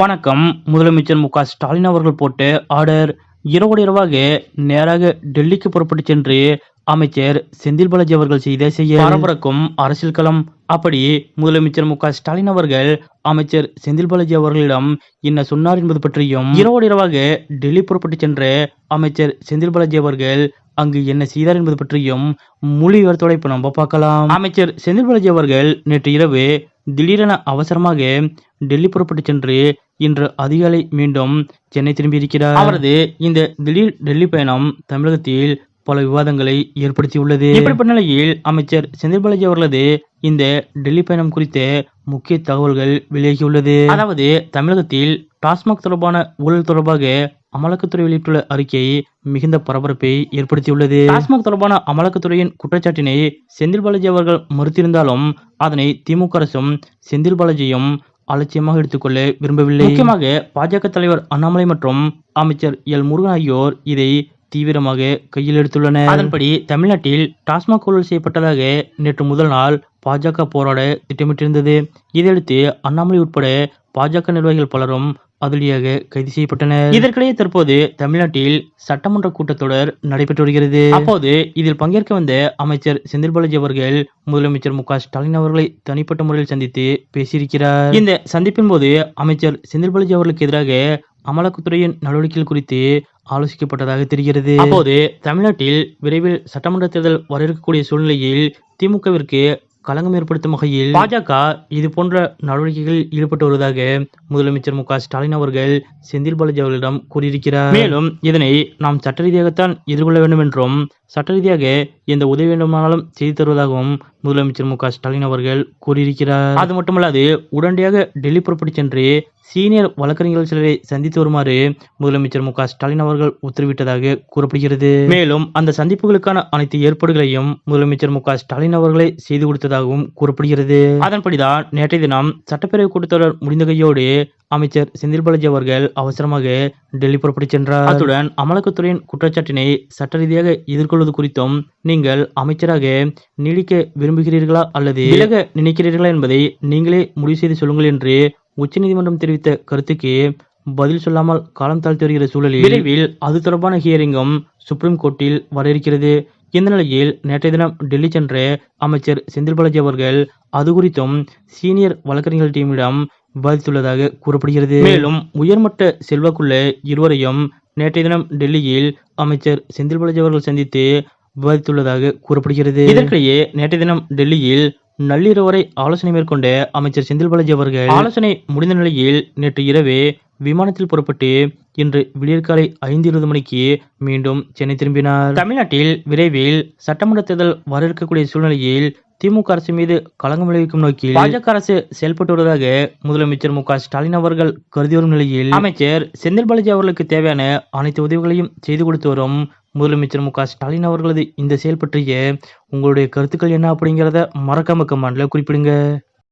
வணக்கம். முதலமைச்சர் மு க ஸ்டாலின் அவர்கள் போட்டு ஆர்டர் இரவோடு இரவாக நேராக டெல்லிக்கு புறப்பட்டு சென்று அமைச்சர் செந்தில் பாலாஜி அவர்கள் செய்த செய்ய பரபரக்கும் அரசியல் களம். அப்படி முதலமைச்சர் மு க ஸ்டாலின் அவர்கள் அமைச்சர் செந்தில் பாலாஜி அவர்களிடம் என்ன சொன்னார் என்பது பற்றியும் இரவோடு இரவாக டெல்லி புறப்பட்டு சென்ற அமைச்சர் செந்தில் பாலாஜி அவர்கள் அங்கு என்ன செய்தார் என்பது பற்றியும் மொழி விவரத்தோட இப்ப நம்ம பார்க்கலாம். அமைச்சர் செந்தில் பாலாஜி அவர்கள் நேற்று இரவு திடீரென அவசரமாக டெல்லி புறப்பட்டு சென்று இன்று அதிகாலை மீண்டும் சென்னை திரும்பியிருக்கிறார். அவரது இந்த திடீர் டெல்லி பயணம் தமிழகத்தில் பல விவாதங்களை ஏற்படுத்தியுள்ளது. இப்படிப்பட்ட நிலையில் அமைச்சர் செந்தில் பாலாஜி அவர்களது இந்த டெல்லி பயணம் குறித்த முக்கிய தகவல்கள் வெளியாகியுள்ளது. அதாவது தமிழகத்தில் டாஸ்மாக் தொடர்பான ஊழல் தொடர்பாக அமலாக்கத்துறை வெளியிட்டுள்ள அறிக்கை மிகுந்த பரபரப்பை ஏற்படுத்தியுள்ளது. டாஸ்மாக் தொடர்பான அமலாக்கத்துறையின் குற்றச்சாட்டினை செந்தில் பாலாஜி அவர்கள் மறுத்திருந்தாலும் அதனை திமுக அரசும் செந்தில் பாலாஜியும் அலட்சியமாக எடுத்துக்கொள்ள விரும்பவில்லை. முக்கியமாக பாஜக தலைவர் அண்ணாமலை மற்றும் அமைச்சர் எல் முருகன் ஆகியோர் இதை தீவிரமாக கையில் எடுத்துள்ளனர் அதன்படி தமிழ்நாட்டில் டாஸ்மாக் ஊழல் செய்யப்பட்டதாக நேற்று முதல் நாள் பாஜக போராட திட்டமிட்டிருந்தது. இதையடுத்து அண்ணாமலை உட்பட பாஜக நிர்வாகிகள் பலரும் அதிரடியாக கைது செய்யப்பட்டனர். இதற்கிடையே தற்போது தமிழ்நாட்டில் சட்டமன்ற கூட்டத்தொடர் நடைபெற்று வருகிறது. அப்போது இதில் பங்கேற்க வந்த அமைச்சர் செந்தில் பாலாஜி அவர்கள் முதலமைச்சர் மு ஸ்டாலின் அவர்களை தனிப்பட்ட முறையில் சந்தித்து பேசியிருக்கிறார். இந்த சந்திப்பின் போது அமைச்சர் செந்தில் பாலாஜி அவர்களுக்கு எதிராக அமலாக்கத்துறையின் நடவடிக்கைகள் குறித்து ஆலோசிக்கப்பட்டதாக தெரிகிறது. அப்போது தமிழ்நாட்டில் விரைவில் சட்டமன்ற தேர்தல் வர இருக்கக்கூடிய சூழ்நிலையில் திமுகவிற்கு களங்கம் ஏற்படுத்தும் வகையில் பாஜக இது போன்ற நடவடிக்கைகளில் ஈடுபட்டு வருவதாக முதலமைச்சர் மு ஸ்டாலின் அவர்கள் செந்தில் பாலாஜி அவர்களிடம் கூறியிருக்கிறார். மேலும் இதனை நாம் சட்ட ரீதியாகத்தான் எதிர்கொள்ள வேண்டும் என்றும் சட்ட ரீதியாக எந்த உதவி வேண்டுமானாலும் செய்து தருவதாகவும் முதலமைச்சர் மு க ஸ்டாலின் அவர்கள் கூறியிருக்கிறார். அது மட்டுமல்லாது உடனடியாக டெல்லி புறப்பட்டு சென்று சீனியர் வழக்கறிஞர்கள் சிலரை சந்தித்து வருமாறு முதலமைச்சர் மு க ஸ்டாலின் அவர்கள் உத்தரவிட்டதாக கூறப்படுகிறது. மேலும் அந்த சந்திப்புகளுக்கான அனைத்து ஏற்பாடுகளையும் முதலமைச்சர் மு க ஸ்டாலின் அவர்களே செய்து கொடுத்ததாகவும் கூறப்படுகிறது. அதன்படிதான் நேற்றைய தினம் சட்டப்பேரவை கூட்டத்தொடர் முடிந்த கையோடு அமைச்சர் செந்தில் பாலாஜி அவர்கள் அவசரமாக டெல்லி புறப்பட்டு சென்றார். அத்துடன் அமலாக்கத்துறையின் குற்றச்சாட்டினை சட்ட ரீதியாக எதிர்கொள்வது குறித்தும் நீங்கள் அமைச்சராக நீடிக்க விரும்புகிறீர்களா அல்லது விலக நினைக்கிறீர்களா என்பதை நீங்களே முடிவு செய்து சொல்லுங்கள் என்று உச்சநீதிமன்றம் தெரிவித்த கருத்துக்கு பதில் சொல்லாமல் காலம் தாழ்த்தி வருகிற சூழலில் விரைவில் அது தொடர்பான ஹியரிங்கும் சுப்ரீம் கோர்ட்டில் வர இருக்கிறது. இந்த நிலையில் நேற்றைய தினம் டெல்லி சென்ற அமைச்சர் செந்தில் பாலாஜி அவர்கள் அது குறித்தும் சீனியர் வழக்கறிஞர்கள் டீமிடம் விவாதித்துள்ளதாக கூறப்படுகிறது. மேலும் உயர்மட்ட செல்வாக்குள்ள இருவரையும் நேற்றைய தினம் டெல்லியில் அமைச்சர் செந்தில் பாலாஜி அவர்கள் சந்தித்து விவாதித்துள்ளதாக கூறப்படுகிறது. இதற்கிடையே நேற்றைய தினம் டெல்லியில் நள்ளிரவு வரை ஆலோசனை மேற்கொண்ட அமைச்சர் செந்தில் பாலாஜி அவர்கள் ஆலோசனை முடிந்த நிலையில் நேற்று இரவே விமானத்தில் புறப்பட்டு இன்று விடியற்காலை ஐந்து இருபது மணிக்கு மீண்டும் சென்னை திரும்பினார். தமிழ்நாட்டில் விரைவில் சட்டமன்ற தேர்தல் வர இருக்கக்கூடிய சூழ்நிலையில் திமுக அரசு மீது களங்கம் விளைவிக்கும் நோக்கில் பாஜக அரசு செயல்பட்டு வருவதாக முதலமைச்சர் மு ஸ்டாலின் அவர்கள் கருதி வரும் நிலையில் அமைச்சர் செந்தில் பாலாஜி அவர்களுக்கு தேவையான அனைத்து உதவிகளையும் செய்து கொடுத்து வரும் முதலமைச்சர் மு ஸ்டாலின் அவர்களது இந்த செயல் பற்றிய உங்களுடைய கருத்துக்கள் என்ன அப்படிங்கிறத மறக்காம கமாண்டில் குறிப்பிடுங்க.